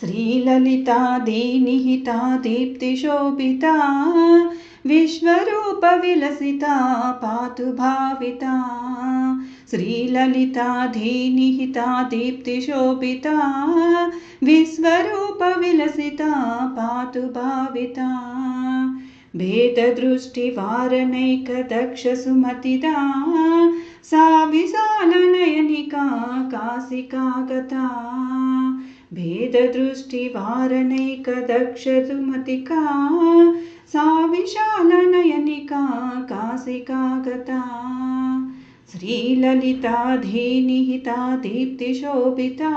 श्रीललिता दीनिहिता दीप्तिशोभिता विश्वरूपविलसिता पातु भाविता श्रीललिता धीनिहिता दीप्तिशोभिता विश्वरूपविलसिता पातु भाविता भेददृष्टिवारनैकदक्षसुमतिदा सा विशालनयनिका कासिका गता भेददृष्टिवारणैकदक्षसुमतिका सा विशालनयनिका कासिका गता श्रीललिताधीनिहिता दीप्तिशोभिता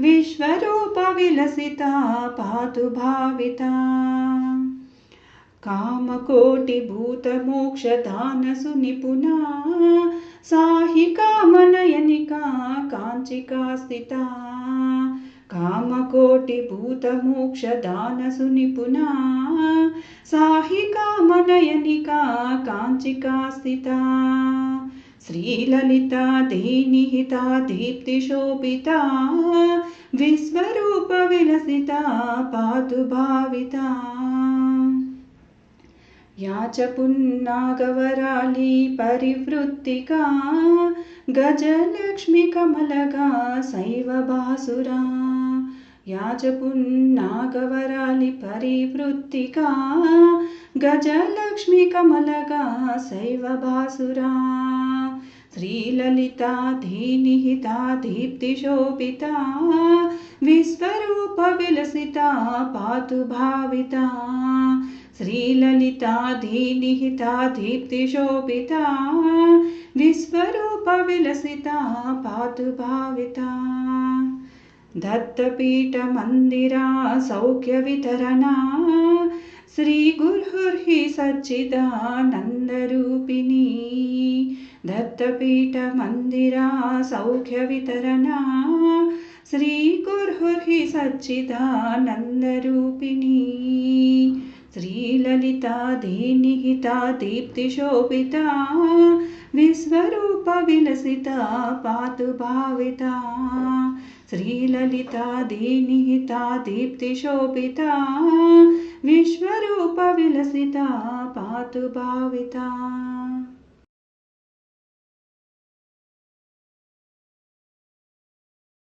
विश्वरूपविलसिता पातु भाविता कामकोटिभूतमोक्षदानसुनिपुना सा हि कामनयनिका काञ्चिका स्थिता कामकोटिभूतमोक्षदानसुनिपुना सा हि कामनयनिका काञ्चिका स्थिता श्रीललिता दीनिहिता दीप्तिशोभिता विश्वरूपविलसिता पातु भाविता या च पुन्नागवराली परिवृत्तिका गजलक्ष्मीकमलगा सैव बासुरा या च पुन्नागवराली परिवृत्तिका गजलक्ष्मीकमलगा सैव बासुरा श्रीललिता धीनिहिता दीप्तिशोभिता विश्वरूपविलसिता पातु भाविता। श्रीललिता धीनिहिता दीप्तिशोभिता विश्वरूपविलसिता पातु भाविता। दत्तपीठमन्दिरा सौख्यवितरणा श्रीगुरुर्हि सच्चिदानन्दरूपिणी दत्तपीठमन्दिरा सौख्यवितरणा श्रीगुरुर्हि सच्चिदानन्दरूपिणी श्रीललिता दीनिहिता दीप्तिशोभिता विश्वरूपविलसिता पातु भाविता श्रीललिता दीनिहिता दीप्तिशोभिता विश्वरूपविलसिता पातु भाविता